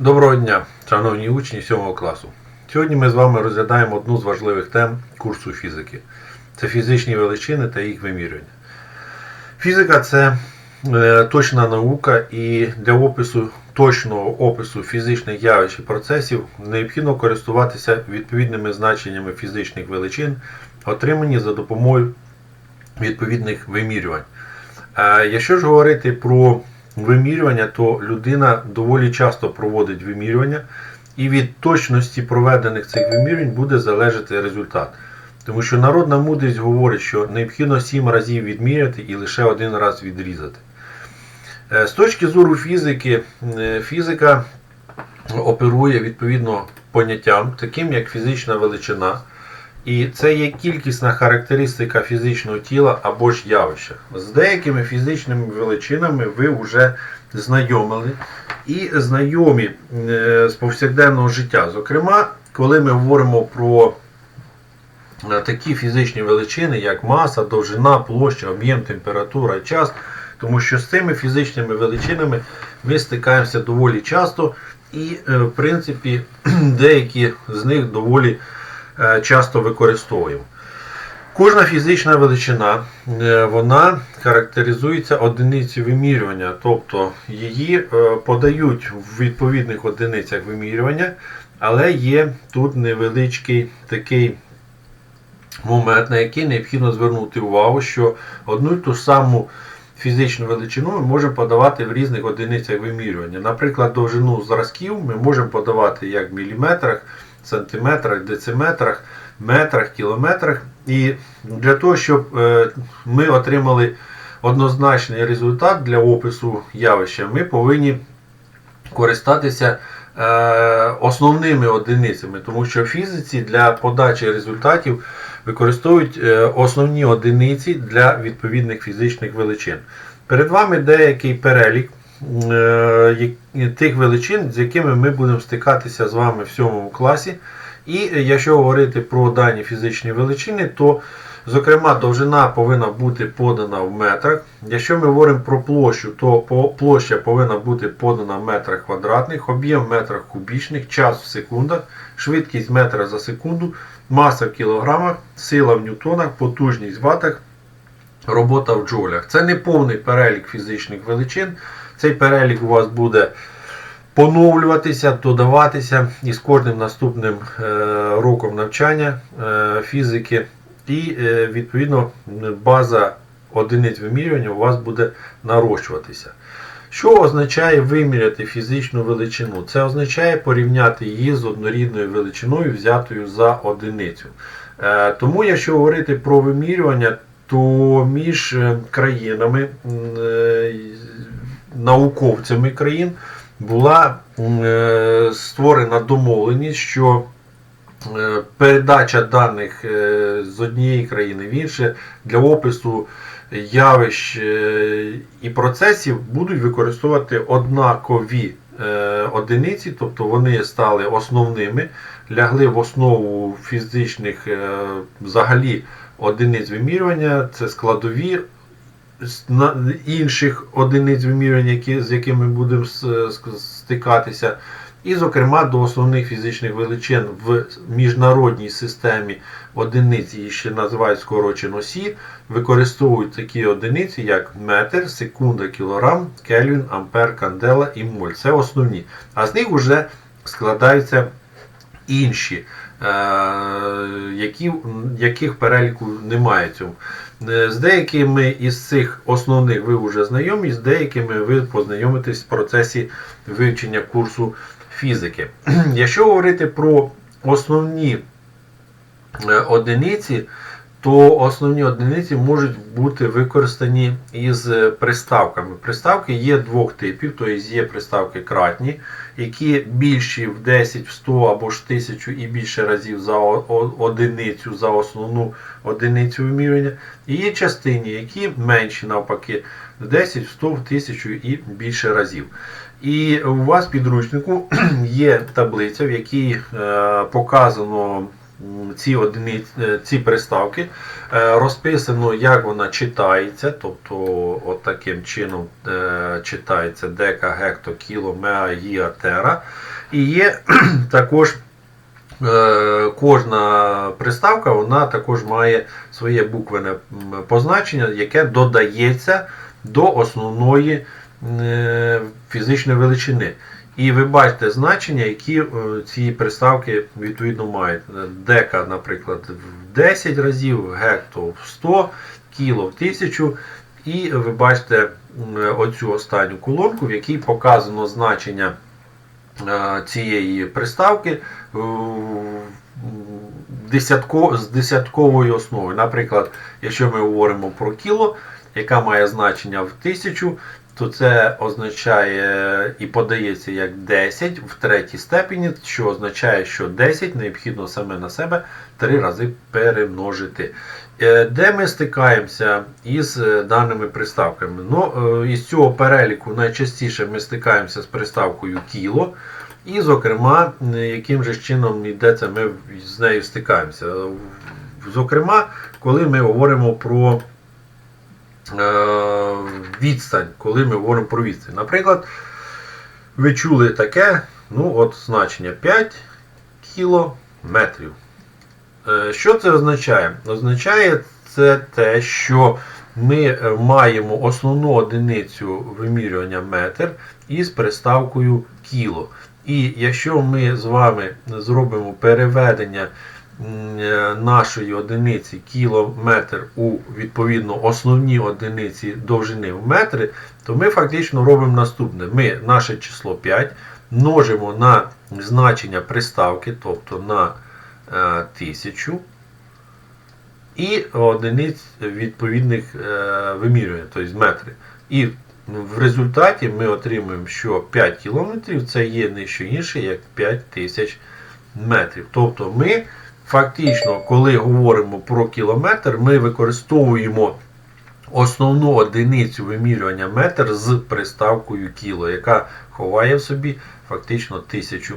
Доброго дня, шановні учні 7 класу. Сьогодні ми з вами розглядаємо одну з важливих тем курсу фізики. Це фізичні величини та їх вимірювання. Фізика це е, точна наука, і для опису точного опису фізичних явищ і процесів необхідно користуватися відповідними значеннями фізичних величин, отримані за допомогою відповідних вимірювань. Е, Якщо ж говорити про вимірювання, то людина доволі часто проводить вимірювання, і від точності проведених цих вимірювань буде залежати результат. Тому що народна мудрість говорить, що необхідно 7 разів відміряти і лише один раз відрізати. Е, З точки зору фізики, е, фізика оперує відповідно поняттям, таким як фізична величина. І це є кількісна характеристика фізичного тіла або ж явища. З деякими фізичними величинами ви вже знайомили і знайомі е, з повсякденного життя. Зокрема, коли ми говоримо про е, такі фізичні величини, як маса, довжина, площа, об'єм, температура, час, тому що з цими фізичними величинами ми стикаємося доволі часто, і, е, в принципі, деякі з них доволі часто використовуємо. Кожна фізична величина е, вона характеризується одиницею вимірювання, тобто її е, подають в відповідних одиницях вимірювання, але є тут невеличкий такий момент, на який необхідно звернути увагу, що одну й ту саму фізичну величину ми можемо подавати в різних одиницях вимірювання. Наприклад, довжину зразків ми можемо подавати як в міліметрах, сантиметрах, дециметрах, метрах, кілометрах. І для того, щоб е, ми отримали однозначний результат для опису явища, ми повинні користатися е, основними одиницями, тому що в фізиці для подачі результатів використовують е, основні одиниці для відповідних фізичних величин. Перед вами деякий перелік тих величин, з якими ми будемо стикатися з вами в 7 класі. І е, якщо говорити про дані фізичні величини, то зокрема довжина повинна бути подана в метрах. Якщо ми говоримо про площу, то площа повинна бути подана в метрах квадратних, об'єм в метрах кубічних, час в секундах, швидкість метра за секунду, маса в кілограмах, сила в ньютонах, потужність в ватах, робота в джоулях. Це не повний перелік фізичних величин. Цей перелік у вас буде поновлюватися, додаватися і з кожним наступним е, роком навчання е, фізики. І е, відповідно база одиниць вимірювання у вас буде нарощуватися. Що означає виміряти фізичну величину? Це означає порівняти її з однорідною величиною, взятою за одиницю. Тому, якщо говорити про вимірювання, то між країнами, науковцями країн була е, створена домовленість, що е, передача даних е, з однієї країни в інше для опису явищ і процесів будуть використовувати однакові одиниці, тобто вони стали основними, лягли в основу фізичних взагалі одиниць вимірювання, це складові інших одиниць вимірювання, які, з якими ми будемо стикатися. І, зокрема, до основних фізичних величин в міжнародній системі одиниць, її ще називають скорочено СІ, використовують такі одиниці, як метр, секунда, кілограм, кельвін, ампер, кандела і моль. Це основні. А з них вже складаються інші, е, які, яких переліку немає цьому. Е, З деякими із цих основних ви вже знайомі, з деякими ви познайомитесь в процесі вивчення курсу фізики. Якщо говорити про основні е, одиниці, то основні одиниці можуть бути використані із приставками. Приставки є двох типів, тобто є приставки кратні, які більші в 10, в 100 або ж 1000 і більше разів за одиницю, за основну одиницю вимірювання. І є частині, які менші навпаки в 10, в 100, в 1000 і більше разів. І у вас в підручнику є таблиця, в якій е, показано ці, одиниць, е, ці приставки. Е, Розписано, як вона читається, тобто от таким чином е, читається дека, гекто, кіло, мега, гіа, тера. І є також кожна приставка вона також має своє буквене позначення, яке додається до основної фізичної величини. І ви бачите значення, які е, ці приставки відповідно мають. Дека, наприклад, в 10 разів, гекто в 100, кіло в 1000. І ви бачите оцю останню колонку, в якій показано значення е, цієї приставки е, з десятковою основою. Наприклад, якщо ми говоримо про кіло, яка має значення в 1000, то це означає і подається як 10 в третій степені, що означає, що 10 необхідно саме на себе 3 рази перемножити. Е, Де ми стикаємося із е, даними приставками? Ну, е, із цього переліку найчастіше ми стикаємося з приставкою кіло. І, зокрема, яким же чином йде це, ми з нею стикаємося. Зокрема, коли ми говоримо про відстань, коли ми говоримо про відстань. Наприклад, ви чули таке, ну от значення 5 кілометрів. Е, Що це означає? Означає це те, що ми е, маємо основну одиницю вимірювання метр із приставкою кіло. І якщо ми з вами зробимо переведення е, нашої одиниці кілометр у відповідно основні одиниці довжини в метри, то ми фактично робимо наступне. Ми наше число 5 множимо на значення приставки, тобто на е, 1000 і одиниць відповідних е, вимірювань, тобто метри. І в результаті ми отримуємо, що 5 кілометрів це є не що інше, як 5 тисяч метрів. Тобто ми фактично, коли говоримо про кілометр, ми використовуємо основну одиницю вимірювання метр з приставкою кіло, яка ховає в собі фактично тисячу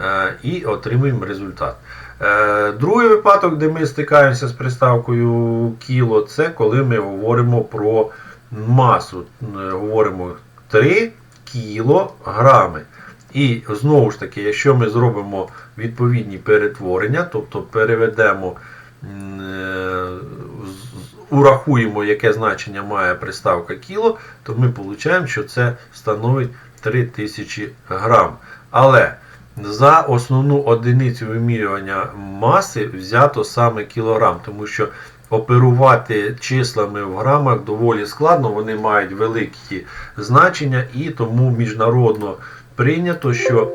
е, і отримуємо результат. Е, Другий випадок, де ми стикаємося з приставкою кіло, це коли ми говоримо про масу. Е, Говоримо 3 кілограми. І знову ж таки, якщо ми зробимо відповідні перетворення, тобто переведемо, е, урахуємо, яке значення має приставка кіло, то ми отримаємо, що це становить 3000 грам. Але за основну одиницю вимірювання маси взято саме кілограм, тому що оперувати числами в грамах доволі складно, вони мають великі значення і тому міжнародно прийнято, що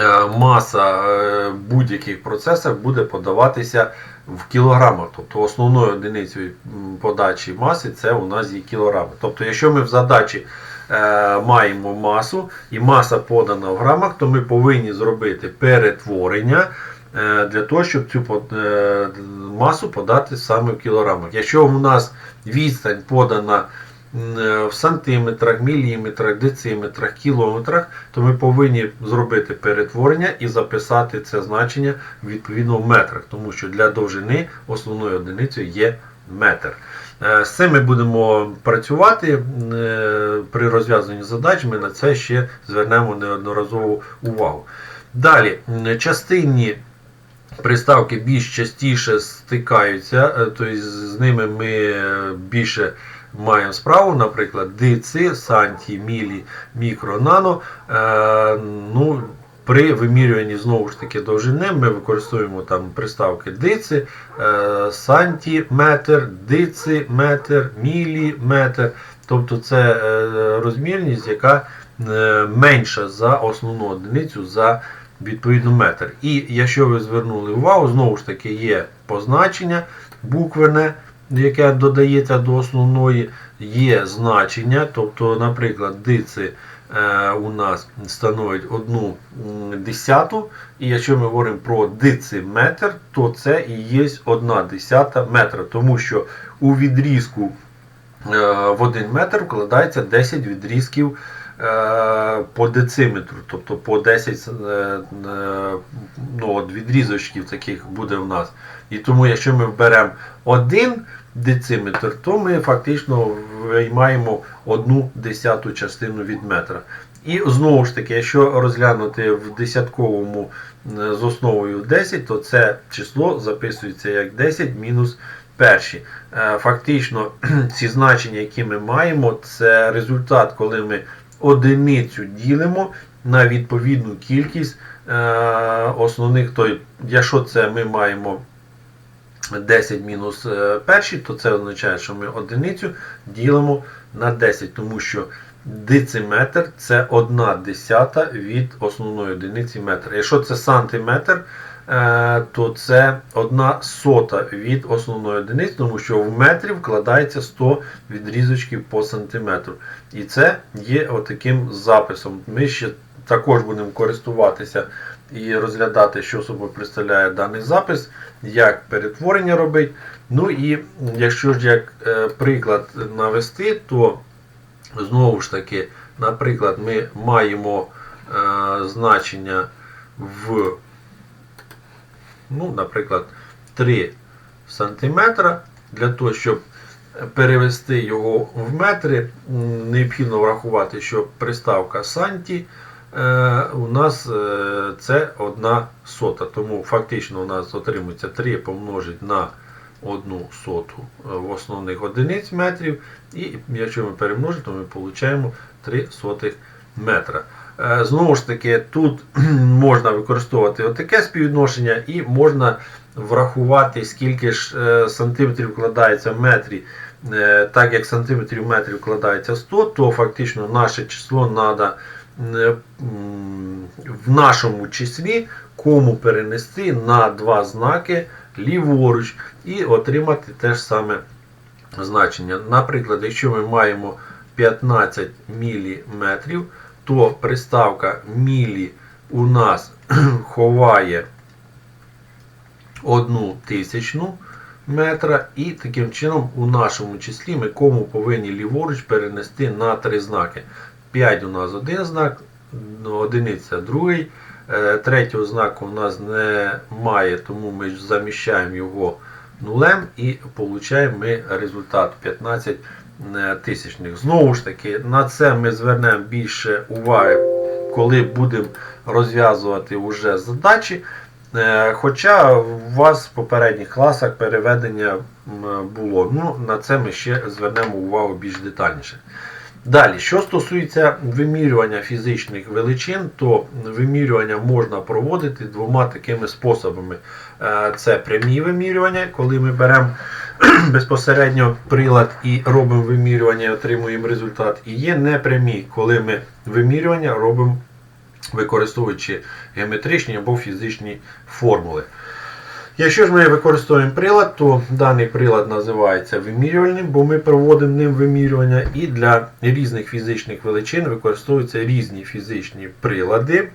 е, маса е, будь-яких процесів буде подаватися в кілограмах. Тобто основною одиницею подачі маси це у нас є кілограми. Тобто, якщо ми в задачі е, маємо масу і маса подана в грамах, то ми повинні зробити перетворення для того, щоб цю масу подати саме в кілограмах. Якщо у нас відстань подана в сантиметрах, міліметрах, дециметрах, кілометрах, то ми повинні зробити перетворення і записати це значення відповідно в метрах, тому що для довжини основною одиницею є метр. Е, З цим ми будемо працювати е, при розв'язанні задач. Ми на це ще звернемо неодноразову увагу. Далі, частинні приставки більш частіше стикаються, е, тобто з ними ми е, більше маємо справу, наприклад, дици, санті, мілі, мікро, нано. Е, ну, при вимірюванні знову ж таки довжини ми використовуємо там приставки дици, е, сантиметр, дициметр, міліметр. Тобто це е, розмірність, яка менша за основну одиницю за відповідно метр. І якщо ви звернули увагу, знову ж таки є позначення буквене, яке додається до основної, є значення, тобто, наприклад, дици е, у нас становить одну десяту, і якщо ми говоримо про дициметр, то це і є одна десята метра, тому що у відрізку е, в один метр вкладається 10 відрізків е, по дециметру, тобто по 10 е, е, ну, от відрізочків таких буде в нас. І тому, якщо ми беремо один дециметр, то ми фактично виймаємо одну десяту частину від метра. І знову ж таки, якщо розглянути в десятковому е, з основою 10, то це число записується як 10 мінус перші. Е, Фактично, ці значення, які ми маємо, це результат, коли ми одиницю ділимо на відповідну кількість е, основних. То, якщо це ми маємо 10 мінус е, перші, то це означає, що ми одиницю ділимо на 10, тому що дециметр це 1 десята від основної одиниці метра. Якщо це сантиметр, е, то це 1 сота від основної одиниці, тому що в метрі вкладається 100 відрізочків по сантиметру. І це є отаким записом. Ми ще також будемо користуватися і розглядати, що собою представляє даний запис, як перетворення робить. Ну і якщо ж як е, приклад навести, то знову ж таки, наприклад, ми маємо е, значення в, ну, наприклад, 3 см. Для того, щоб перевести його в метри, необхідно врахувати, що приставка санті у нас е, це 1 сота. Тому фактично у нас отримується 3 помножить на 1 соту е, в основних одиниць метрів. І якщо ми перемножимо, то ми отримаємо 3 сотих метра. Е, Знову ж таки, тут можна використовувати отаке співвідношення і можна врахувати, скільки ж е, сантиметрів вкладається в метрі. Е, Так як сантиметрів в метрі вкладається 100, то фактично наше число треба в нашому числі кому перенести на два знаки ліворуч і отримати те ж саме значення. Наприклад, якщо ми маємо 15 мм, то приставка мілі у нас ховає одну тисячну метра, і таким чином у нашому числі ми кому повинні ліворуч перенести на три знаки. 5 у нас один знак, ну, одиниця другий. Е, Третього знаку у нас немає, тому ми заміщаємо його нулем і отримуємо ми результат 15 е, тисячних. Знову ж таки, на це ми звернемо більше уваги, коли будемо розв'язувати уже задачі. Е, Хоча у вас в попередніх класах переведення було. Ну, На це ми ще звернемо увагу більш детальніше. Далі, що стосується вимірювання фізичних величин, то вимірювання можна проводити двома такими способами. Е, Це прямі вимірювання, коли ми беремо безпосередньо прилад і робимо вимірювання і отримуємо результат. І є непрямі, коли ми вимірювання робимо використовуючи геометричні або фізичні формули. Якщо ж ми використовуємо прилад, то даний прилад називається вимірювальним, бо ми проводимо ним вимірювання, і для різних фізичних величин використовуються різні фізичні прилади.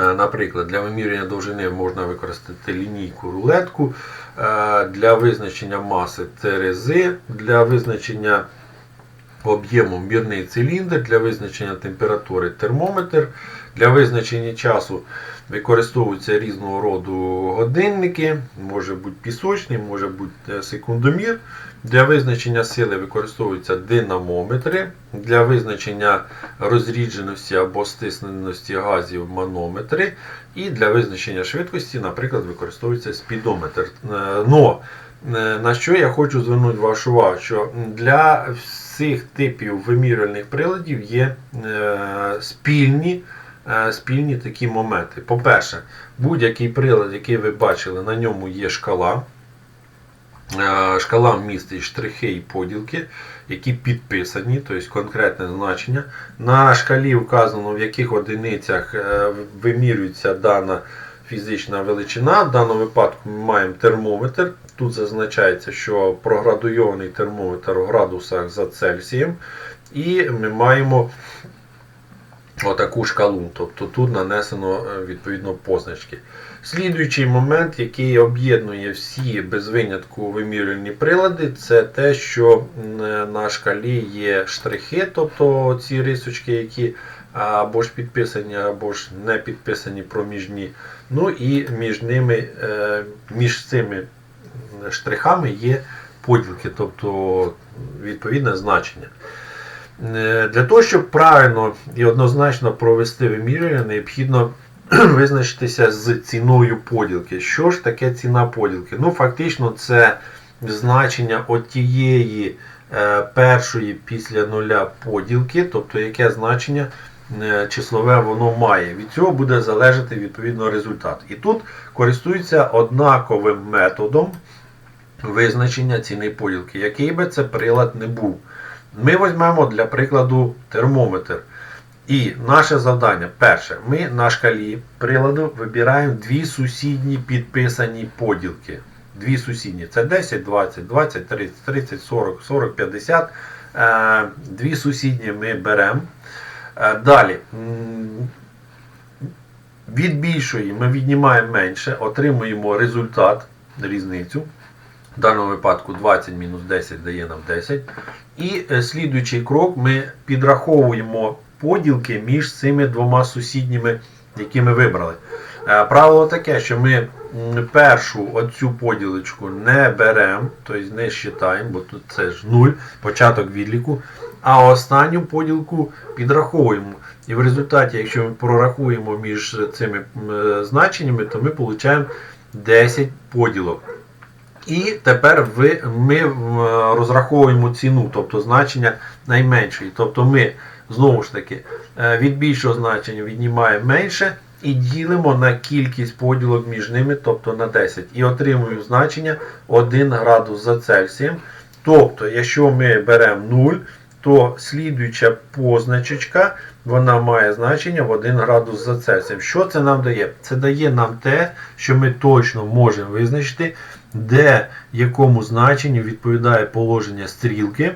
Е, Наприклад, для вимірювання довжини можна використати лінійку рулетку, е, для визначення маси терези, для визначення об'єму мірний циліндр, для визначення температури термометр, для визначення часу використовуються різного роду годинники, може бути пісочний, може бути е, секундомір. Для визначення сили використовуються динамометри, для визначення розрідженості або стисненості газів манометри, і для визначення швидкості, наприклад, використовується спідометр. Е, Но е, на що я хочу звернути вашу увагу, що для всіх типів вимірювальних приладів є спільні, спільні такі моменти. По-перше, будь-який прилад, який ви бачили, на ньому є шкала. Е, Шкала містить штрихи і поділки, які підписані, тобто конкретне значення. На шкалі вказано, в яких одиницях е, вимірюється дана фізична величина. В даному випадку ми маємо термометр. Тут зазначається, що проградуйований термометр в градусах за Цельсієм. І ми маємо отаку шкалу. Тобто тут нанесено е, відповідно позначки. Слідуючий момент, який об'єднує всі без винятку вимірювальні прилади, це те, що е, на шкалі є штрихи, тобто ці рисочки, які або ж підписані, або ж не підписані проміжні. Ну і між ними, е, між цими штрихами є поділки, тобто відповідне значення. Е, Для того, щоб правильно і однозначно провести вимірювання, необхідно визначитися з ціною поділки. Що ж таке ціна поділки? Ну, фактично, це значення отієї е, першої після нуля поділки, тобто яке значення е, числове воно має. Від цього буде залежати відповідно результат. І тут користуються однаковим методом визначення ціни поділки, який би це прилад не був. Ми візьмемо для прикладу термометр. І наше завдання перше, ми на шкалі приладу вибираємо дві сусідні підписані поділки. Дві сусідні. Це 10, 20, 20, 30, 30, 40, 40, 50. Е, Дві сусідні ми беремо. Е, Далі. Від більшої ми віднімаємо менше, отримуємо результат, різницю. В даному випадку 20 мінус 10 дає нам 10. І е, слідуючий крок ми підраховуємо поділки між цими двома сусідніми, які ми вибрали. Е, Правило таке, що ми першу оцю поділочку не беремо, тобто не считаємо, бо тут це ж 0, початок відліку. А останню поділку підраховуємо. І в результаті, якщо ми прорахуємо між цими е, значеннями, то ми отримаємо 10 поділок. І тепер ви, ми розраховуємо ціну, тобто значення найменшої. Тобто ми знову ж таки е, від більшого значення віднімаємо менше і ділимо на кількість поділок між ними, тобто на 10. І отримуємо значення 1 градус за Цельсієм. Тобто, якщо ми беремо 0, то слідуюча позначечка вона має значення в 1 градус за Цельсієм. Що це нам дає? Це дає нам те, що ми точно можемо визначити, де якому значенню відповідає положення стрілки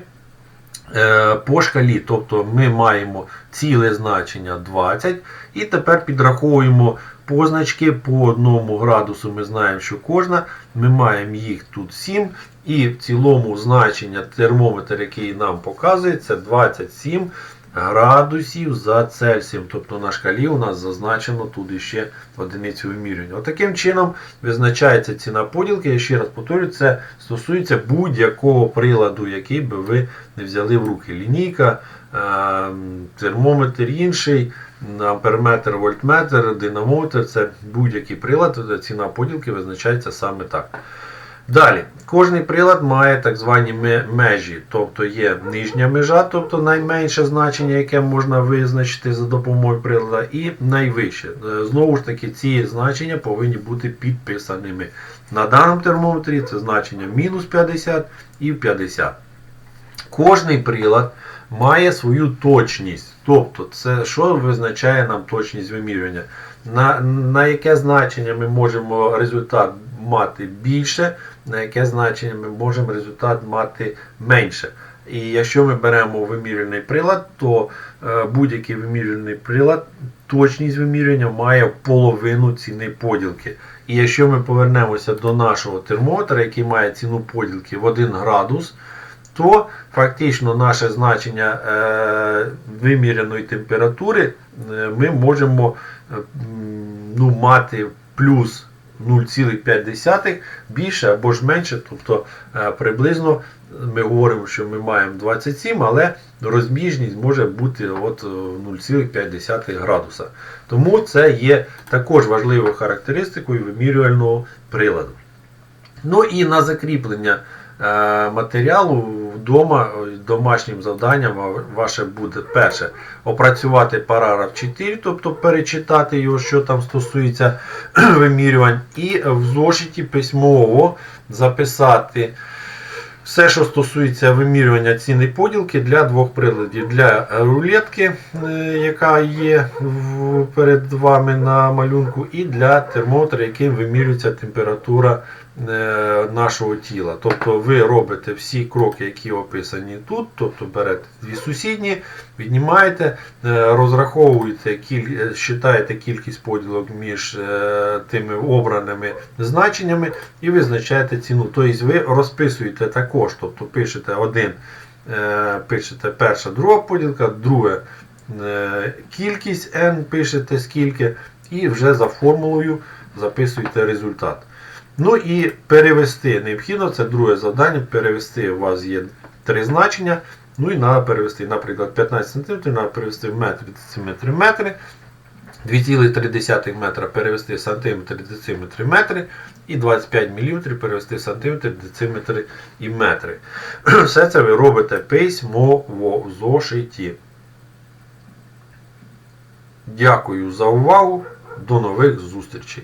е, по шкалі. Тобто ми маємо ціле значення 20 і тепер підраховуємо позначки по 1 градусу. Ми знаємо, що кожна. Ми маємо їх тут 7. І в цілому значення термометр, який нам показує, це 27 градусів за Цельсієм. Тобто на шкалі у нас зазначено тут іще одиницю вимірювання. Отаким чином визначається ціна поділки. Я ще раз повторюю, це стосується будь-якого приладу, який би ви не взяли в руки. Лінійка, е, термометр інший, амперметр, вольтметр, динамометр це будь-який прилад, ціна поділки визначається саме так. Далі, кожний прилад має так звані межі, тобто є нижня межа, тобто найменше значення, яке можна визначити за допомогою прилада, і найвище. Е, Знову ж таки, ці значення повинні бути підписаними. На даному термометрі це значення мінус 50 і 50. Кожний прилад має свою точність. Тобто, це що визначає нам точність вимірювання? На, на яке значення ми можемо результат мати більше, на яке значення ми можемо результат мати менше. І якщо ми беремо вимірювальний прилад, то е, будь-який вимірювальний прилад, точність вимірювання має половину ціни поділки. І якщо ми повернемося до нашого термометра, який має ціну поділки в 1 градус, то фактично наше значення е, виміряної температури е, ми можемо ну, мати плюс 0,5 більше або ж менше, тобто е, приблизно ми говоримо, що ми маємо 27, але розбіжність може бути от е, 0,5 градуса. Тому це є також важливою характеристикою вимірювального приладу. Ну і на закріплення е, матеріалу вдома е, домашнім завданням ваше буде перше опрацювати параграф 4, тобто перечитати його, що там стосується вимірювань, і в зошиті письмово записати Все, що стосується вимірювання ціни поділки для двох приладів. Для рулетки, е, яка є перед вами на малюнку, і для термометра, яким вимірюється температура е, нашого тіла. Тобто ви робите всі кроки, які описані тут, тобто берете дві сусідні, віднімаєте, е, розраховуєте, считаєте кількість поділок між тими обраними значеннями і визначаєте ціну. Тобто ви розписуєте також, тобто пишете один, е, пишете перша, друга поділка, друге е, кількість n, пишете скільки, і вже за формулою записуєте результат. Ну і перевести необхідно, це друге завдання. Перевести у вас є три значення. Ну і треба перевести, наприклад, 15 см, треба перевести в метри, дециметри, метри. 2,3 метра перевести в сантиметри, дециметри, метри. І 25 мм перевести в сантиметри, дециметри і метри. Все це ви робите письмово в зошиті. Дякую за увагу. До нових зустрічей!